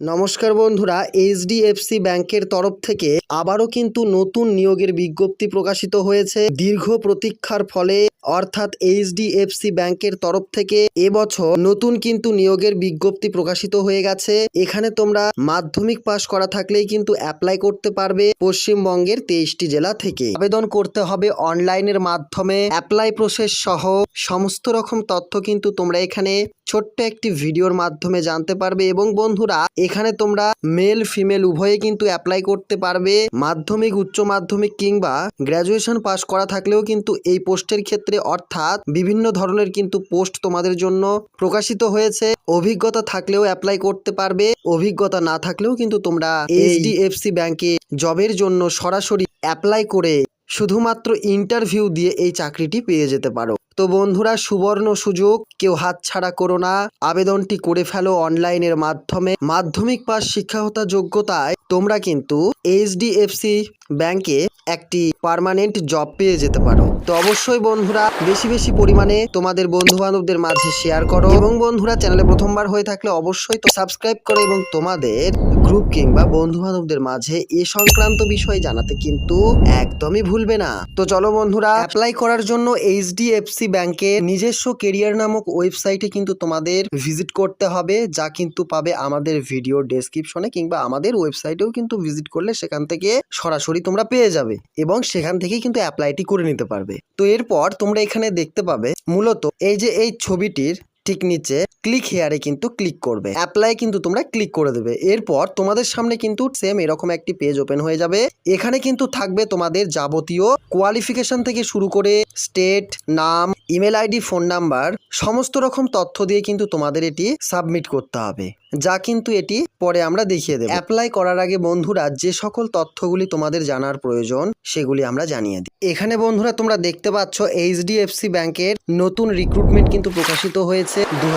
নমস্কার বন্ধুরা, এইচডিএফসি ব্যাংকের তরফ থেকে আবারও কিন্তু নতুন নিয়োগের বিজ্ঞপ্তি প্রকাশিত হয়েছে। দীর্ঘ প্রতীক্ষার ফলে অর্থাৎ এইচডিএফসি ব্যাংকের তরফ থেকে এবছর নতুন কিন্তু নিয়োগের বিজ্ঞপ্তি প্রকাশিত হয়ে গেছে। এখানে তোমরা মাধ্যমিক পাশ করা থাকলেই কিন্তু অ্যাপ্লাই করতে পারবে পশ্চিমবঙ্গের তেইশটি জেলা থেকে। আবেদন করতে হবে অনলাইনের মাধ্যমে। অ্যাপ্লাই প্রসেস সহ সমস্ত রকম তথ্য কিন্তু তোমরা এখানে ছোট্ট একটি ভিডিওর মাধ্যমে জানতে পারবে। এবং বন্ধুরা এখানে তোমরা মেল ফিমেল উভয়ে কিন্তু অ্যাপ্লাই করতে পারবে। মাধ্যমিক উচ্চ মাধ্যমিক কিংবা গ্র্যাজুয়েশন পাস করা থাকলেও কিন্তু এই পোস্টের ক্ষেত্রে অর্থাৎ বিভিন্ন ধরনের কিন্তু পোস্ট তোমাদের জন্য প্রকাশিত হয়েছে। অভিজ্ঞতা থাকলেও অ্যাপ্লাই করতে পারবে। অভিজ্ঞতা না থাকলেও কিন্তু তোমরা এইচডিএফসি ব্যাংকে জবের জন্য সরাসরি অ্যাপ্লাই করে শুধুমাত্র ইন্টারভিউ দিয়ে এই চাকরিটি পেয়ে যেতে পারো। তো বন্ধুরা, সুবর্ণ সুযোগ। কেউ হাতছাড়া করো না। আবেদনটি করে ফেলো অনলাইনের মাধ্যমে। মাধ্যমিক পাস শিক্ষাগত যোগ্যতায় তোমরা কিন্তু এইচডিএফসি ব্যাংকে একটি পার্মানেন্ট জব পেয়ে যেতে পারো। তো অবশ্যই বন্ধুরা, বেশি বেশি পরিমাণে তোমাদের বন্ধু বান্ধবদের মাঝে শেয়ার করো। এবং বন্ধুরা, চ্যানেলে প্রথমবার হয়ে থাকলে অবশ্যই সাবস্ক্রাইব করো এবং তোমাদের গ্রুপ কিংবা বন্ধু বান্ধবদের মাঝে এ সংক্রান্ত বিষয় জানাতে কিন্তু একদমই ভুলবে না। তো চলো বন্ধুরা অ্যাপ্লাই করার জন্য এইচডিএফসি ব্যাংকের নিজস্ব কেরিয়ার নামক ওয়েবসাইটে কিন্তু তোমাদের ভিজিট করতে হবে, যা কিন্তু পাবে আমাদের ভিডিও ডেসক্রিপশনে কিংবা আমাদের ওয়েবসাইটেও কিন্তু ভিজিট করলে সেখান থেকে সরাসরি তোমরা পেয়ে যাবে এবং সেখান থেকেই কিন্তু অ্যাপ্লাইটি করে নিতে পারবে। তো এরপর তোমরা এখানে দেখতে পাবে মূলত এই যে এই ছবিটির ঠিক নিচে ক্লিক হেয়ারে কিন্তু ক্লিক করবে। অ্যাপ্লাই কিন্তু তোমরা ক্লিক করে দেবে। এরপর তোমাদের সামনে কিন্তু সেম এরকম একটি পেজ ওপেন হয়ে যাবে। এখানে কিন্তু থাকবে তোমাদের যাবতীয় কোয়ালিফিকেশন থেকে শুরু করে স্টেট নাম ইমেল আইডি ফোন নাম্বার সমস্ত রকম তথ্য দিয়ে কিন্তু তোমাদের এটি সাবমিট করতে হবে। যা কিন্তু এটি পরে আমরা দেখিয়ে দেব। অ্যাপ্লাই করার আগে বন্ধুরা যে সকল তথ্যগুলি তোমাদের জানার প্রয়োজন, সেগুলি আমরা জানিয়ে দিই। এখানে বন্ধুরা তোমরা দেখতে পাচ্ছ এইচডিএফসি ব্যাংকের নতুন রিক্রুটমেন্ট কিন্তু প্রকাশিত হয়েছে দু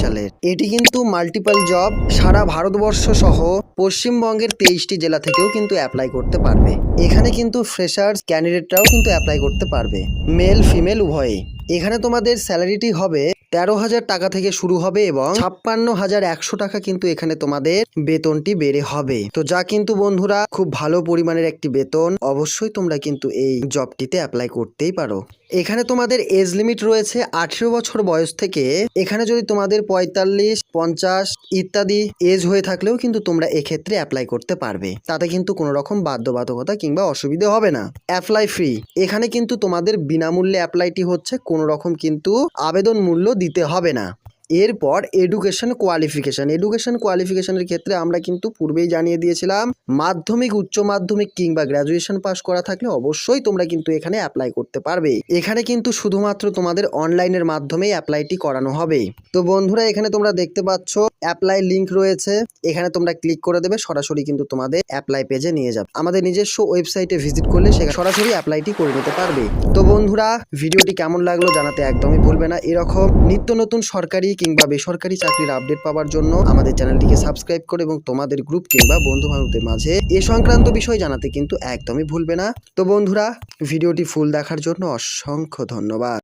সালের। এটি কিন্তু মাল্টিপল জব সারা ভারতবর্ষ সহ পশ্চিমবঙ্গের তেইশটি জেলা থেকেও কিন্তু অ্যাপ্লাই করতে পারবে। এখানে কিন্তু ফ্রেশার্স ক্যান্ডিডেটরাও কিন্তু অ্যাপ্লাই করতে পারবে মেল ফিমেল উভয়ই। এখানে তোমাদের স্যালারিটি হবে তেরো হাজার টাকা থেকে শুরু হবে এবং ছাপ্পান্ন হাজার একশো টাকা কিন্তু এখানে তোমাদের বেতনটি বেড়ে হবে। তো যা কিন্তু বন্ধুরা খুব ভালো পরিমাণের একটি বেতন, অবশ্যই তোমরা কিন্তু এই জবটিতে অ্যাপ্লাই করতেই পারো। এখানে তোমাদের এজ লিমিট রয়েছে আঠেরো বছর বয়স থেকে। এখানে যদি তোমাদের পঁয়তাল্লিশ, পঞ্চাশ ইত্যাদি এজ হয়ে থাকলেও কিন্তু তোমরা এক্ষেত্রে অ্যাপ্লাই করতে পারবে। তাতে কিন্তু কোনো রকম বাধ্যবাধকতা কিংবা অসুবিধে হবে না। অ্যাপ্লাই ফ্রি এখানে কিন্তু তোমাদের বিনামূল্যে অ্যাপ্লাইটি হচ্ছে, কোনো রকম কিন্তু আবেদন মূল্য দিতে হবে না। এরপর এডুকেশন কোয়ালিফিকেশন এডুকেশন কোয়ালিফিকেশনের ক্ষেত্রে আমরা কিন্তু পূর্বেই জানিয়ে দিয়েছিলাম, মাধ্যমিক, উচ্চ মাধ্যমিক কিংবা গ্র্যাজুয়েশন পাস করা থাকলে অবশ্যই তোমরা কিন্তু এখানে অ্যাপ্লাই করতে পারবে। এখানে কিন্তু শুধুমাত্র তোমাদের অনলাইনের মাধ্যমেই অ্যাপ্লাইটি করানো হবে। তো বন্ধুরা, এখানে তোমরা দেখতে পাচ্ছ অ্যাপ্লাই লিংক রয়েছে। এখানে তোমরা ক্লিক করে দেবে, সরাসরি কিন্তু তোমাদের অ্যাপ্লাই পেজে নিয়ে যাবে। আমাদের নিজস্ব ওয়েবসাইটে ভিজিট করলে সেখানে সরাসরি অ্যাপ্লাইটি করে নিতে পারবে। তো বন্ধুরা ভিডিওটি কেমন লাগল জানাতে একদমই ভুলবে না। এরকম নিত্য নতুন সরকারি কিংবা বেসরকারি চাকরির আপডেট পাওয়ার জন্য আমাদের চ্যানেলটিকে সাবস্ক্রাইব করে এবং তোমাদের গ্রুপ কিংবা বন্ধু বান্ধবদের মাঝে এ সংক্রান্ত বিষয় জানাতে কিন্তু একদমই ভুলবে না। তো বন্ধুরা, ভিডিওটি ফুল দেখার জন্য অসংখ্য ধন্যবাদ।